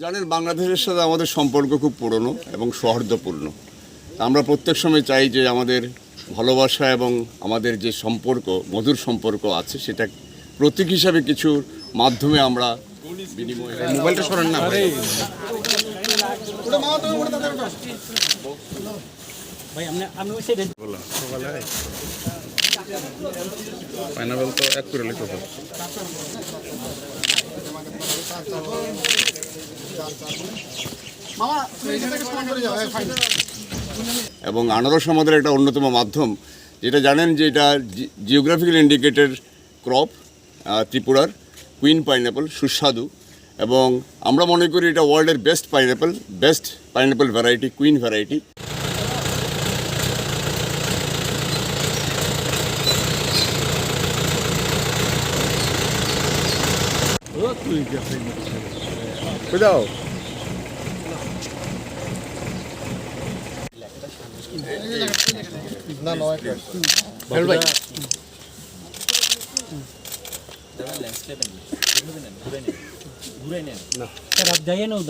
জানেন বাংলাদেশের সাথে আমাদের সম্পর্ক খুব পুরনো এবং সৌহার্দ্যপূর্ণ। আমরা প্রত্যেক সময় চাই যে আমাদের ভালোবাসা এবং আমাদের যে সম্পর্ক মধুর সম্পর্ক আছে সেটা প্রতীক হিসাবে কিছু মাধ্যমে আমরা বিনিময় মোবাইলটা সরান না তো এক করে এবং আনারস আমাদের একটা অন্যতম মাধ্যম। যেটা জানেন যে এটা জিওগ্রাফিক্যাল ইন্ডিকেটেড ক্রপ ত্রিপুরার কুইন পাইনাপল সুস্বাদু। এবং আমরা মনে করি এটা ওয়ার্ল্ডের best pineapple best pineapple variety queen variety না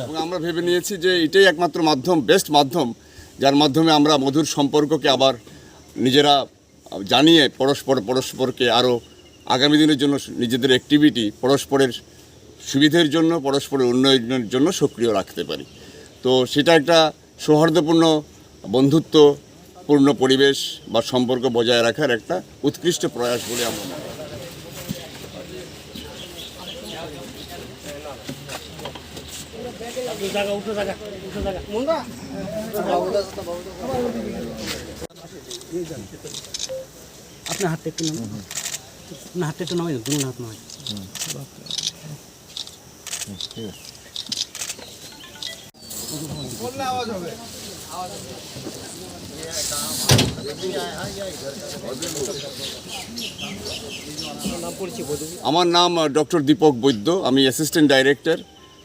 এবং আমরা ভেবে নিয়েছি যে এটাই একমাত্র মাধ্যম বেস্ট মাধ্যম যার মাধ্যমে আমরা মধুর সম্পর্ককে আবার নিজেরা জানিয়ে পরস্পর পরস্পরকে আরও আগামী দিনের জন্য নিজেদের অ্যাক্টিভিটি পরস্পরের সুবিধের জন্য পরস্পরের উন্নয়নের জন্য সক্রিয় রাখতে পারি। তো সেটা একটা সৌহার্দ্যপূর্ণ বন্ধুত্বপূর্ণ পরিবেশ বা সম্পর্ক বজায় রাখার একটা উৎকৃষ্ট প্রয়াস বলে আমরা মনে করি। আপনার হাতটা একটু আপনার হাতটা একটু নামাই দুটো হাত নামাই। আমার নাম ডক্টর দীপক বৈদ্য। আমি assistant director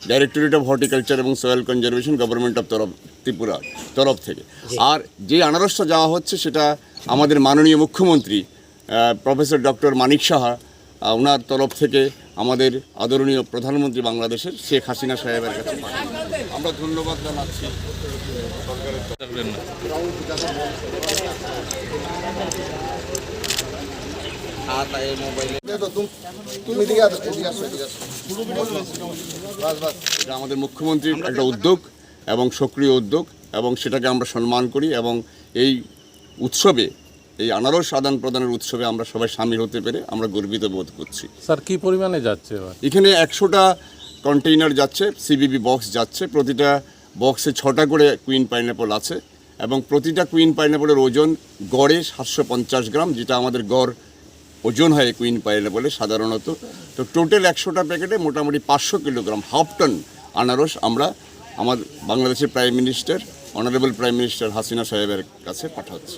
directorate of horticulture এবং সয়েল কনজারভেশন গভর্নমেন্ট অফ তরফ ত্রিপুরা তরফ থেকে। আর যে আনারসটা যাওয়া হচ্ছে সেটা আমাদের মাননীয় মুখ্যমন্ত্রী প্রফেসর ডক্টর মানিক সাহা ওনার তরফ থেকে আমাদের আদরণীয় প্রধানমন্ত্রী বাংলাদেশের শেখ হাসিনা সাহেবের কাছে আমরা ধন্যবাদ জানাচ্ছি। এটা আমাদের মুখ্যমন্ত্রীর একটা উদ্যোগ এবং সক্রিয় উদ্যোগ এবং সেটাকে আমরা সম্মান করি এবং এই উৎসবে এই আনারস আদান প্রদানের উৎসবে আমরা সবাই সামিল হতে পেরে আমরা গর্বিত বোধ করছি। স্যার কি পরিমাণে যাচ্ছে এখানে একশোটা কন্টেইনার যাচ্ছে সিবিবি বক্স যাচ্ছে প্রতিটা বক্সে ছটা করে কুইন পাইনাপল আছে এবং প্রতিটা কুইন পাইনাপলের ওজন গড়ে সাতশো পঞ্চাশ গ্রাম যেটা আমাদের গড় ওজন হয় কুইন পাইনাপলে সাধারণত। তো টোটাল একশোটা প্যাকেটে মোটামুটি পাঁচশো কিলোগ্রাম হাফ টন আনারস আমরা আমার বাংলাদেশের prime minister honourable prime minister Hasina সাহেবের কাছে পাঠাচ্ছি।